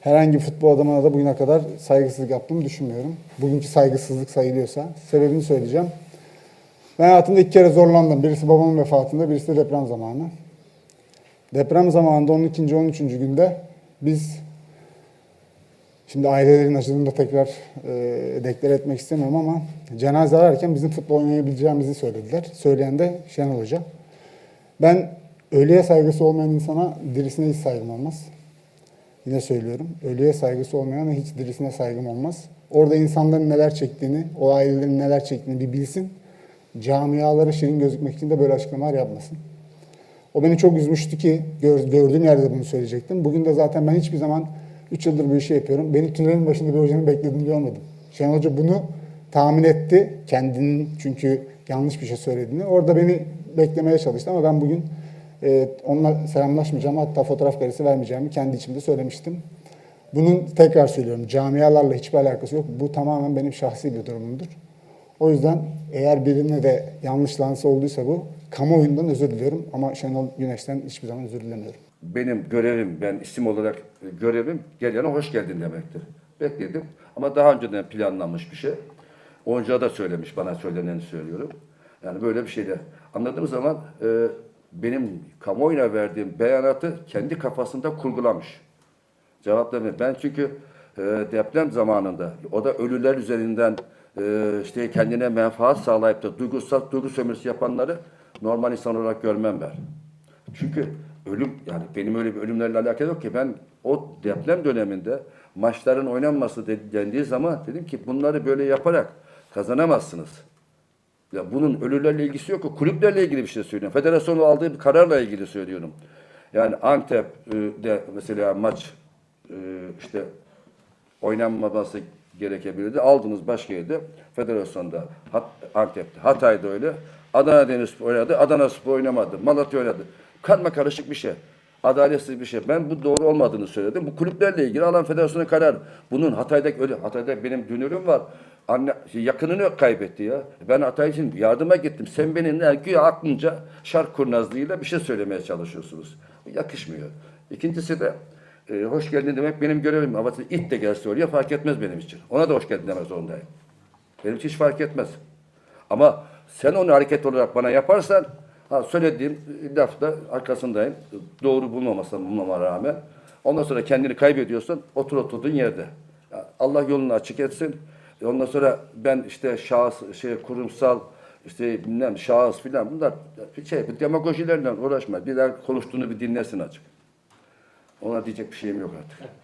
herhangi futbol adamına da bugüne kadar saygısızlık yaptığımı düşünmüyorum. Bugünkü saygısızlık sayılıyorsa. Sebebini söyleyeceğim. Ben hayatımda iki kere zorlandım. Birisi babamın vefatında, birisi de deprem zamanı. Deprem zamanında 12. 13. günde biz Şimdi ailelerin acılığını da tekrar e, deklare etmek istemiyorum ama cenaze ararken bizim futbol oynayabileceğimizi söylediler. Söyleyen de Şenol Hoca. Ben ölüye saygısı olmayan insana dirisine hiç saygım olmaz. Yine söylüyorum. Ölüye saygısı olmayana hiç dirisine saygım olmaz. Orada insanların neler çektiğini, o ailelerin neler çektiğini bir bilsin. Camialara şirin gözükmek için de böyle açıklamalar yapmasın. O beni çok üzmüştü ki gör- gördüğüm yerde bunu söyleyecektim. Bugün de zaten ben hiçbir zaman 3 yıldır bu işi yapıyorum. Beni tünelin başında bir hocanın beklediğini görmedim. Şenol Hoca bunu tahmin etti. Kendinin çünkü yanlış bir şey söylediğini. Orada beni beklemeye çalıştı ama ben bugün e, onunla selamlaşmayacağım. Hatta fotoğraf karesi vermeyeceğimi kendi içimde söylemiştim. Bunun tekrar söylüyorum camialarla hiçbir alakası yok. Bu tamamen benim şahsi bir durumumdur. O yüzden eğer birine de yanlış lanse olduysa bu kamuoyundan özür diliyorum ama Şenol Güneş'ten hiçbir zaman özür dilemiyorum. Benim görevim, ben isim olarak görevim gelene hoş geldin demektir. Bekledim ama daha önceden planlanmış bir şey. Oyuncuya da söylemiş, bana söyleneni söylüyorum. Yani böyle bir şeyde anladığım zaman e, benim kamuoyuna verdiğim beyanatı kendi kafasında kurgulamış. Cevap vermiyor. Ben çünkü e, deprem zamanında o da ölüler üzerinden e, işte kendine menfaat sağlayıp da duygusal duygu sömürüsü yapanları normal insan olarak görmem ben. Çünkü ölüm yani benim öyle bir ölümlerle alakalı yok ki ben o deprem döneminde maçların oynanması de- dendiği zaman dedim ki bunları böyle yaparak kazanamazsınız. Ya bunun ölülerle ilgisi yok. Kulüplerle ilgili bir şey söylüyorum. Federasyonun aldığı bir kararla ilgili söylüyorum. Yani Antep'de mesela maç e, işte oynanmaması gerekebilirdi. Aldınız başka yerde. Federasyonda, Hat, Antep'te, Hatay'da öyle. Adana Demirspor oynadı. Adana Spor oynamadı. Malatya oynadı. Karma karışık bir şey. Adaletsiz bir şey. Ben bu doğru olmadığını söyledim. Bu kulüplerle ilgili alan federasyonun karar. Bunun Hatay'daki öyle. Hatay'da benim dünürüm var. Anne, şey, yakınını kaybetti ya. Ben Hatay için yardıma gittim. Sen beni ne, güya aklınca şark kurnazlığıyla bir şey söylemeye çalışıyorsunuz. Yakışmıyor. İkincisi de e, hoş geldin demek benim görevim. Ama it de gelse oraya fark etmez benim için. Ona da hoş geldin demek zorundayım. Benim için hiç fark etmez. Ama sen onu hareket olarak bana yaparsan ha, söylediğim lafta arkasındayım. Doğru bulmamasına bulmama rağmen. Ondan sonra kendini kaybediyorsan otur oturduğun yerde. Allah yolunu açık etsin. E Ondan sonra ben işte şahıs, şey kurumsal işte bilmem şahıs filan bunlar şey demagojilerle uğraşma. Bir daha konuştuğunu bir dinlesin açık. Ona diyecek bir şeyim yok artık.